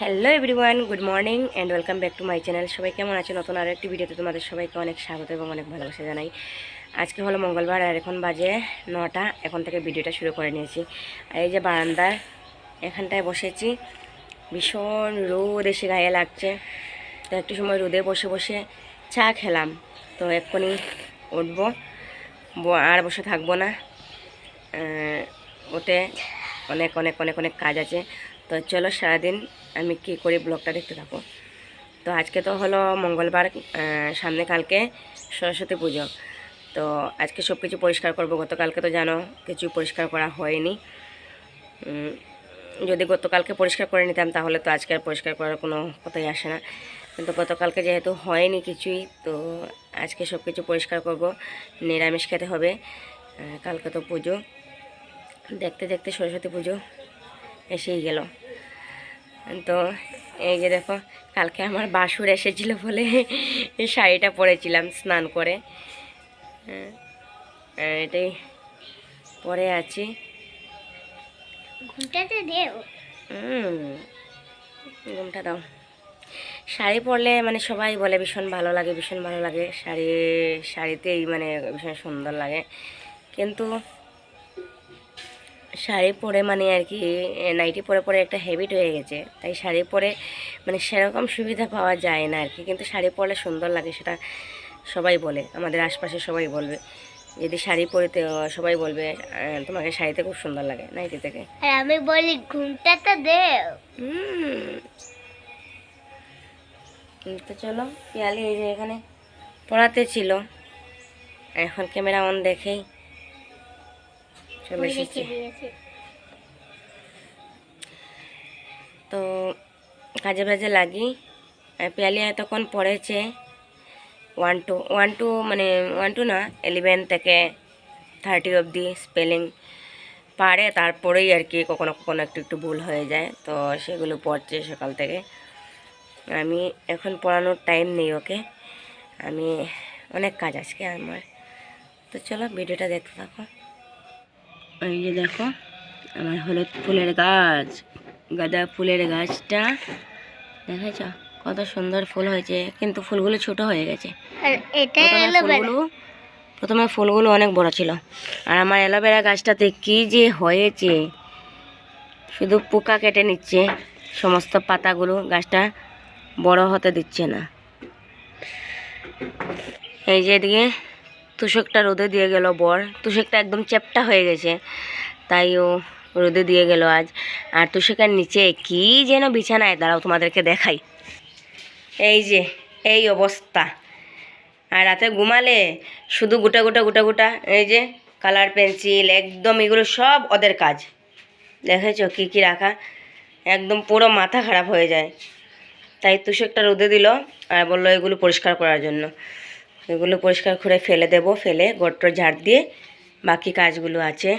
Hello everyone good morning and welcome back to my channel সবাই কেমন আছে? নতুন আরও একটি ভিডিওতে তোমাদের সবাইকে অনেক স্বাগত এবং অনেক ভালোবাসা জানাই। আজকে হলো মঙ্গলবার আর এখন বাজে নটা। এখন থেকে ভিডিওটা শুরু করে নিয়েছি। আর এই যে বারান্দার এখানটায় বসেছি। ভীষণ রোদ এসে গায়ে লাগছে। তো একটু সময় রোদে বসে বসে চা খেলাম। তো এক্ষুনি উঠবো। আর বসে থাকব না। ওতে অনেক অনেক অনেক অনেক কাজ আছে। তো চলো সারাদিন আমি কী করি ব্লগটা দেখতে থাকো। তো আজকে তো হলো মঙ্গলবার সামনে কালকে সরস্বতী পুজো। তো আজকে সব কিছু পরিষ্কার করব। গতকালকে তো জানো কিছু পরিষ্কার করা হয়নি। যদি গতকালকে পরিষ্কার করে নিতাম তাহলে তো আজকে আর পরিষ্কার করার কোনো কথাই আসে না। কিন্তু গতকালকে যেহেতু হয়নি কিছুই, তো আজকে সব কিছু পরিষ্কার করব। নিরামিষ খেতে হবে কালকে তো পুজো। দেখতে দেখতে সরস্বতী পুজো এসেই গেল। তো এই যে দেখো কালকে আমার বাসুর এসেছিল বলে শাড়িটা পরেছিলাম স্নান করে। হ্যাঁ, এটাই পরে আছি। ঘুমটাতে দেও। ঘুমটা দাও। শাড়ি পরলে মানে সবাই বলে ভীষণ ভালো লাগে ভীষণ ভালো লাগে। শাড়ি শাড়িতেই মানে ভীষণ সুন্দর লাগে। কিন্তু শাড়ি পরে মানে আর কি নাইটি পরে পরে একটা হ্যাবিট হয়ে গেছে। তাই শাড়ি পরে মানে সেরকম সুবিধা পাওয়া যায় না আর কি কিন্তু শাড়ি পরলে সুন্দর লাগে সেটা সবাই বলে আমাদের আশপাশে সবাই বলবে। যদি শাড়ি পরিতে সবাই বলবে তোমাকে শাড়িতে খুব সুন্দর লাগে নাইটি থেকে। আর আমি বলি ঘুমটাতে দেও। হুম। তো চলো পিয়ালি এই যে এখানে পড়াতে ছিল। এখন ক্যামেরা অন দেখেই। এসেছি। তো কাজে বাজে লাগি। আর পিয়ালি তখন পড়েছে। ওয়ান টু ওয়ান টু মানে ওয়ান টু না এলেভেন থেকে থার্টি অবধি স্পেলিং পারে। তারপরেই আর কি কখনো কখনো একটু একটু ভুল হয়ে যায়। তো সেগুলো পড়ছে সকাল থেকে। আমি এখন পড়ানোর টাইম নেই ওকে। আমি অনেক কাজ আজকে আমার। তো চলো ভিডিওটা দেখতে থাকো। এই যে দেখো আমার হলুদ ফুলের গাছ গাঁদা ফুলের গাছটা। দেখেছ? কত সুন্দর ফুল হয়েছে কিন্তু ফুলগুলো ছোট হয়ে গেছে। ফুলগুলো প্রথমে ফুলগুলো অনেক বড় ছিল। আর আমার অ্যালোভেরা গাছটাতে কি যে হয়েছে শুধু পোকা কেটে নিচ্ছে সমস্ত পাতাগুলো গাছটা বড় হতে দিচ্ছে না। এই যে এদিকে তুষকটা রোদে দিয়ে গেল বর। তুষকটা একদম চ্যাপটা হয়ে গেছে। তাই ও রোদে দিয়ে গেল আজ। আর তুষকের নিচে কি যেন বিছানায়? দাঁড়াও, তোমাদেরকে দেখাই। এই যে, এই অবস্থা। আর রাতে ঘুমালে শুধু গোটা গোটা গোটা গোটা, এই যে কালার পেন্সিল, একদম এগুলো সব ওদের কাজ। দেখেছ কি কি রাখা? একদম পুরো মাথা খারাপ হয়ে যায়। তাই তুষকটা রোদে দিল আর বলল এগুলো পরিষ্কার করার জন্য। এগুলো পরিষ্কার করে ফেলে দেব, ফেলে গট্টর ঝাড় দিয়ে বাকি কাজগুলো আছে।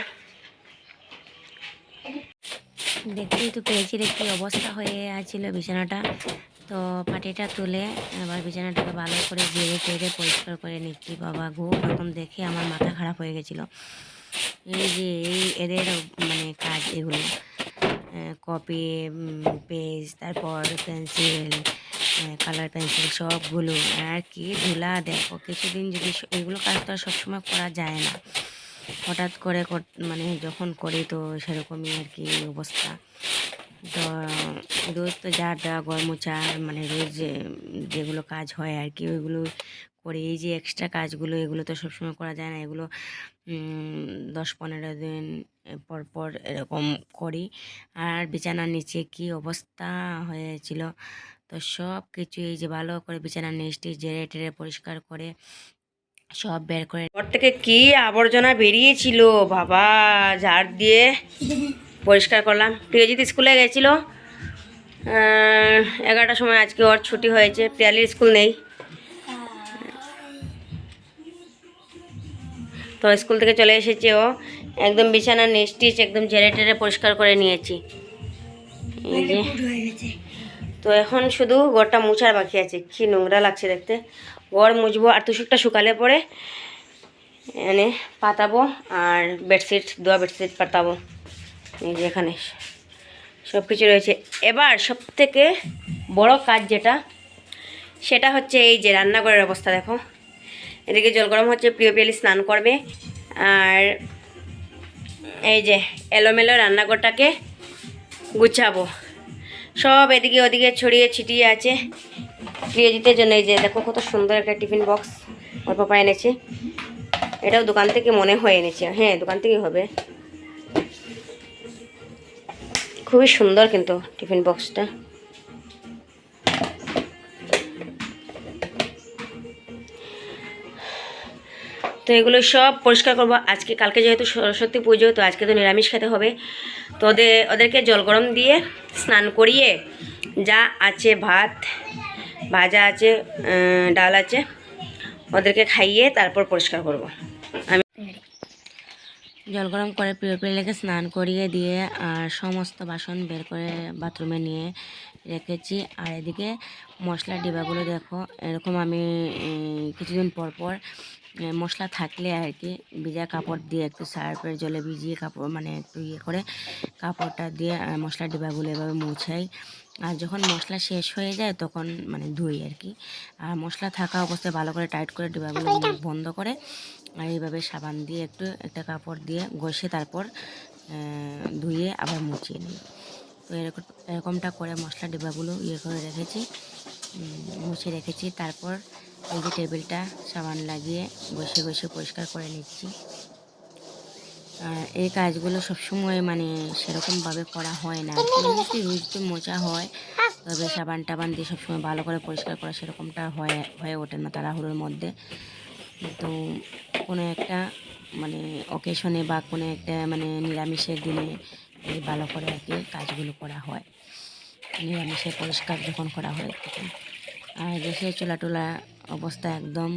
দেখতেই তো পেয়েছি কি অবস্থা হয়ে আছিল বিছানাটা। তো পাটিটা তুলে এবার বিছানাটাকে ভালো করে জেরে টেরে পরিষ্কার করে নিচ্ছি। বাবা গো এখন দেখে আমার মাথা খারাপ হয়ে গেছিল। এই যে এই এদের মানে কাজ এগুলো। কপি পেজ তারপর পেন্সিল কালার পেন্সিল সবগুলো আর কি ধুলা দেখো, কিছুদিন যদি এগুলো কাজ তো আর সবসময় করা যায় না। হঠাৎ করে মানে যখন করি তো সেরকমই আর কি অবস্থা। তো রোজ তো যা দেওয়া মোছা মানে রোজ যেগুলো কাজ হয় আর কি, ওইগুলো করি। এই যে এক্সট্রা কাজগুলো, এগুলো তো সবসময় করা যায় না। এগুলো দশ পনেরো দিন পর পর এরকম করি। আর বিছানার নিচে কি অবস্থা হয়েছিল? তো সব কিছু এই যে ভালো করে বিছানা নিচটি জেরে টেরে পরিষ্কার করে সব বের করে ঘর থেকে কি আবর্জনা বেরিয়েছিল? বাবা ঝাড় দিয়ে পরিষ্কার করলাম। প্রিয়জিৎ স্কুলে গেছিল। এগারোটার সময় আজকে ওর ছুটি হয়েছে। পিয়ালির স্কুল নেই। তো স্কুল থেকে চলে এসেছে ও। একদম বিছানা নেস্টিচ একদম ঝেড়ে টেরে পরিষ্কার করে নিয়েছি। এই যে তো এখন শুধু ঘরটা মুছার বাকি আছে। কি নোংরা লাগছে দেখতে। গড় মুছবো আর তুষকটা শুকালে পরে এনে পাতাবো আর বেডশিট, দোয়া বেডশিট পাতাবো। এই যে এখানে সব কিছু রয়েছে। এবার সব থেকে বড় কাজ যেটা, সেটা হচ্ছে এই যে রান্নাঘরের অবস্থা দেখো। এদিকে জল গরম হচ্ছে, প্রিয় পিয়ালি স্নান করবে। আর এই যে এলোমেলো রান্নাঘরটাকে গুছাবো। সব এদিকে ওদিকে ছড়িয়ে ছিটিয়ে আছে। প্রিয়জিতের জন্য এই যে দেখো কত সুন্দর একটা টিফিন বক্স ওর পাপা এনেছে। এটাও দোকান থেকে মনে হয় এনেছে। হ্যাঁ দোকান থেকেই হবে। খুবই সুন্দর কিন্তু টিফিন বক্সটা। তো এগুলো সব পরিষ্কার করব। আজকে, কালকে যেহেতু সরস্বতী পুজো, তো আজকে তো নিরামিষ খেতে হবে। তো ওদের ওদেরকে জল গরম দিয়ে স্নান করিয়ে যা আছে, ভাত, ভাজা আছে ডাল আছে, ওদেরকে খাইয়ে তারপর পরিষ্কার করব। আমি জল গরম করে প্রিয় প্রিয়কে স্নান করিয়ে দিয়ে আর সমস্ত বাসন বের করে বাথরুমে নিয়ে রেখেছি। আর এদিকে মশলার ডিবাগুলো দেখো এরকম আমি কিছুদিন পর পর মশলা থাকলে আর কি ভিজা কাপড় দিয়ে একটু সার্ফের জলে ভিজিয়ে কাপড় মানে একটু ইয়ে করে কাপড়টা দিয়ে মশলার ডিবাগুলো এভাবে মুছাই। আর যখন মশলা শেষ হয়ে যায় তখন মানে ধুই আর কি। আর মশলা থাকা অবস্থায় ভালো করে টাইট করে ডিবাগুলো মুখ বন্ধ করে আর এইভাবে সাবান দিয়ে একটু একটা কাপড় দিয়ে ঘষে তারপর ধুয়ে আবার মুছিয়ে নিই। তো এরকম এরকমটা করে মশলা ডিবাগুলো ইয়ে করে রেখেছি মুছে রেখেছি। তারপর এই যে টেবিলটা সাবান লাগিয়ে বসে বসে পরিষ্কার করে নিচ্ছি। আর এই কাজগুলো সবসময় মানে সেরকমভাবে করা হয় না। রোজ তো মোচা হয় তবে সাবান টাবান দিয়ে সবসময় ভালো করে পরিষ্কার করা সেরকমটা হয় হয়ে ওঠে না তাড়াহুড়োর মধ্যে। তো কোনো একটা মানে অকেশনে বা কোনো একটা মানে নিরামিষের দিনে এই ভালো করে আর কি কাজগুলো করা হয়। নিরামিষে পরিষ্কার যখন করা হয় তখন। আর দেশের চোলা টোলা অবস্থা একদম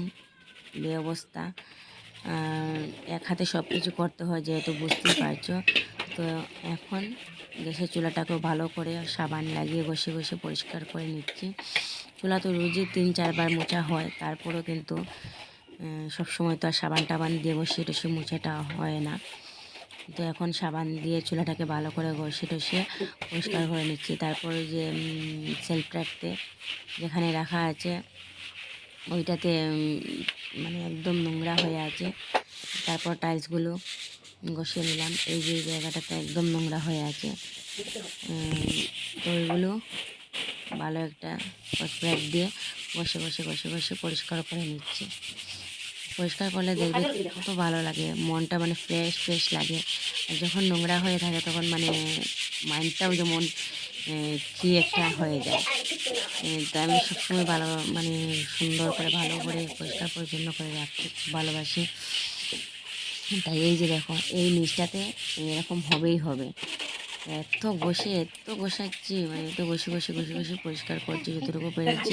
বে অবস্থা এক হাতে সব কিছু করতে হয় যেহেতু বুঝতেই পারছ। তো এখন গ্যাসের চুলাটাকেও ভালো করে সাবান লাগিয়ে ঘষে ঘষে পরিষ্কার করে নিচ্ছি। চুলা তো রোজই তিন চারবার মোছা হয়, তারপরেও কিন্তু সব সময় তো আর সাবান টাবান দিয়ে ঘষে টষে মোছাটা হয় না। তো এখন সাবান দিয়ে চুলাটাকে ভালো করে ঘষে টষে পরিষ্কার করে নিচ্ছি। তারপরে যে সেলফ রাখতে যেখানে রাখা আছে, ওইটাতে মানে একদম নোংরা হয়ে আছে। তারপর টাইলসগুলো ঘষে নিলাম। এই যে জায়গাটাতে একদম নোংরা হয়ে আছে। তো ওইগুলো ভালো একটা স্প্রেড দিয়ে বসে বসে বসে বসে পরিষ্কার করে নিচ্ছি। পরিষ্কার করলে দেখবে কত ভালো লাগে। মনটা মানে ফ্রেশ ফ্রেশ লাগে। আর যখন নোংরা হয়ে থাকে তখন মানে মাইন্ডটাও যেমন কি একটা হয়ে যায়। তাই আমি সবসময় ভালো মানে সুন্দর করে, ভালো করে, পরিষ্কার পরিচ্ছন্ন করে রাখতে ভালোবাসি। তাই এই যে দেখো, এই নিচটাতে এরকম হবেই হবে। এত বসে এত বসাচ্ছি মানে এত বসে বসে বসে বসে পরিষ্কার করছি যতটুকু পেরেছি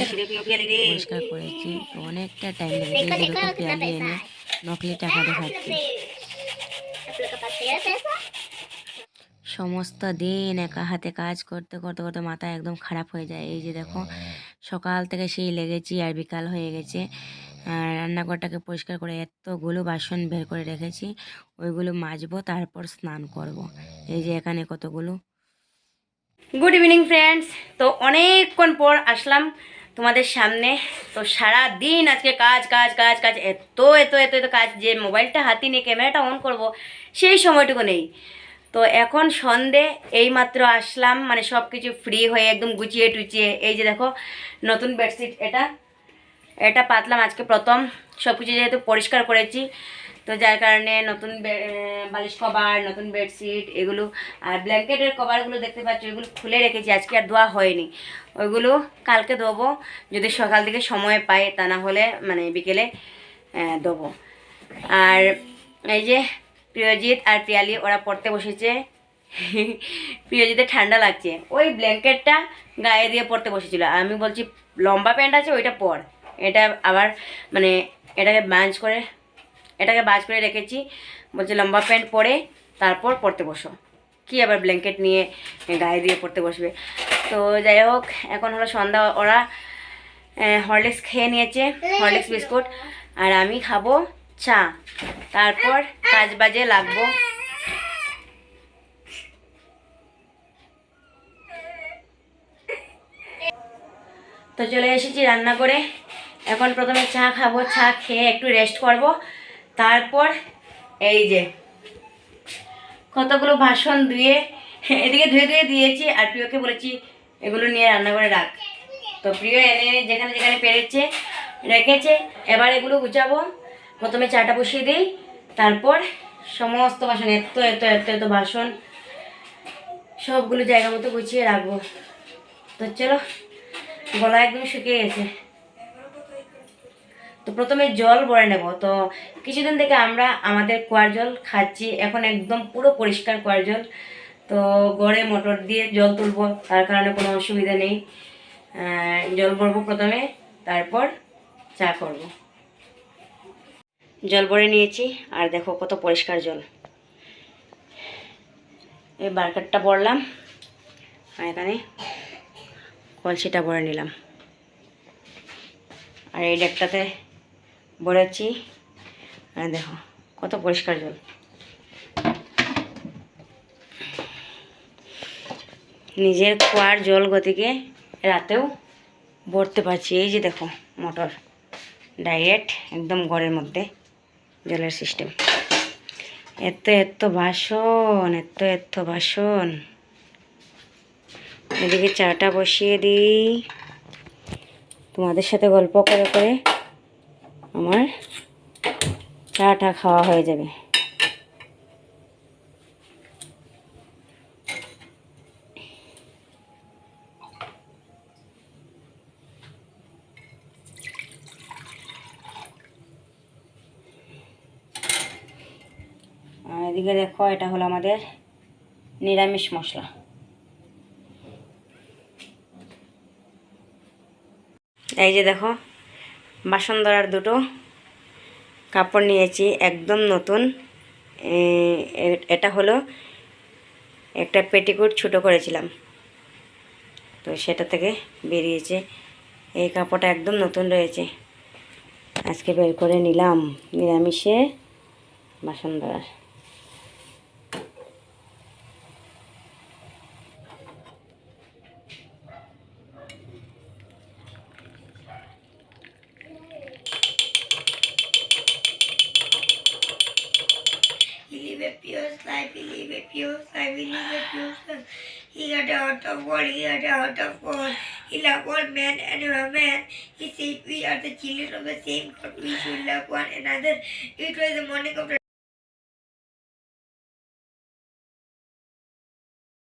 পরিষ্কার করেছি। অনেকটা টাইম লেগেছে যতটুকু পেয়ালি এনে নকলি টাকা দেখাচ্ছি। সমস্ত দিন একা হাতে কাজ করতে করতে করতে মাথা একদম খারাপ হয়ে যায়। এই যে দেখো সকাল থেকে সেই লেগেছি আর বিকাল হয়ে গেছে। আর রান্নাঘরটাকে পরিষ্কার করে এতগুলো বাসন বের করে রেখেছি, ওইগুলো মাজবো, তারপর স্নান করব। এই যে এখানে কতগুলো? গুড ইভিনিং ফ্রেন্ডস তো অনেকক্ষণ পর আসলাম তোমাদের সামনে। তো সারা দিন আজকে কাজ কাজ কাজ কাজ, এত এত এত এত কাজ যে মোবাইলটা হাতে নিয়ে ক্যামেরাটা অন করব, সেই সময়টুকু নেই। তো এখন সন্ধে, এইমাত্র আসলাম মানে সব কিছু ফ্রি হয়ে একদম গুছিয়ে টুচিয়ে, এই যে দেখো, নতুন বেডশিট এটা এটা পাতলাম আজকে প্রথম সব কিছু যেহেতু পরিষ্কার করেছি, তো যার কারণে নতুন বালিশ কভার নতুন বেডশিট এগুলো, আর ব্ল্যাঙ্কেটের কভারগুলো দেখতে পাচ্ছ, এগুলো খুলে রেখেছি, আজকে আর ধোয়া হয়নি, ওইগুলো কালকে দেবো যদি সকাল থেকে সময় পাই, তা না হলে মানে বিকেলে দেবো আর এই যে প্রিয়জিৎ আর পিয়ালি ওরা পড়তে বসেছে। প্রিয়জিতের ঠান্ডা লাগছে। ওই ব্ল্যাঙ্কেটটা গায়ে দিয়ে পড়তে বসেছিল। আমি বলছি, লম্বা প্যান্ট আছে, ওইটা পর। এটা আবার মানে এটাকে বাঞ্চ করে, এটাকে বাজ করে রেখেছি। বলছে, লম্বা প্যান্ট পরে, তারপর পড়তে বসো। কি আবার ব্ল্যাঙ্কেট নিয়ে গায়ে দিয়ে পড়তে বসবে। তো যাই হোক, এখন হলো সন্ধ্যা। ওরা হরলিক্স খেয়ে নিয়েছে, হরলিক্স বিস্কুট। আর আমি খাব চা তারপর কাজ বাজে লাগবো। তো চলে এসেছি রান্না করে। এখন প্রথমে চা খাব, চা খেয়ে একটু রেস্ট করব। তারপর এই যে কতগুলো বাসন ধুয়ে, এদিকে ধুয়ে ধুয়ে দিয়েছি, আর প্রিয়কে বলেছি এগুলো নিয়ে রান্না করে রাখ। তো প্রিয় এনে যেখানে যেখানে পেরেছে, রেখেছে, এবার এগুলো গুছাবো। প্রথমে চাটা বসিয়ে দিই, তারপর সমস্ত বাসন, এত এত এত এত বাসন, সবগুলো জায়গা মতো গুছিয়ে রাখব। তো চলো, গলা একদম শুকিয়ে গেছে। তো প্রথমে জল ভরে নেব। তো কিছুদিন থেকে আমরা আমাদের কুয়ার জল খাচ্ছি, এখন একদম পুরো পরিষ্কার কুয়ার জল। তো গড়ে মোটর দিয়ে জল তুলবো, তার কারণে কোনো অসুবিধা নেই। জল ভরবো প্রথমে, তারপর চা করব। জল ভরে নিয়েছি, আর দেখো কত পরিষ্কার জল। এই বার্কারটা ভরলাম, আর এখানে কলসিটা ভরে নিলাম। আর এই ডেকটাতে ভরেছি, আর দেখো কত পরিষ্কার জল। নিজের কুয়ার জল গতিকে রাতেও ভরতে পারছি, এই যে দেখো মোটর। ডাইরেক্ট একদম ঘরের মধ্যে। জলের সিস্টেম। এত এত বাসন, এত এত বাসন। এদিকে চাটা বসিয়ে দিই। তোমাদের সাথে গল্প করে করে আমার চাটা খাওয়া হয়ে যাবে আর এদিকে দেখো, এটা হলো আমাদের নিরামিষ মশলা। এই যে দেখো বাসন ধরার দুটো কাপড় নিয়েছি, একদম নতুন। এটা হলো একটা পেটিকোট ছোটো করেছিলাম। তো সেটা থেকে বেরিয়েছে। এই কাপড়টা একদম নতুন রয়েছে। আজকে বের করে নিলাম নিরামিষে বাসন ধরার A pure life, he lived a pure life, he lived a pure life. He had a heart of God, he had a heart of God. He loved all men and women. He said, We are the children of the same God, we should love one another. It was the morning of the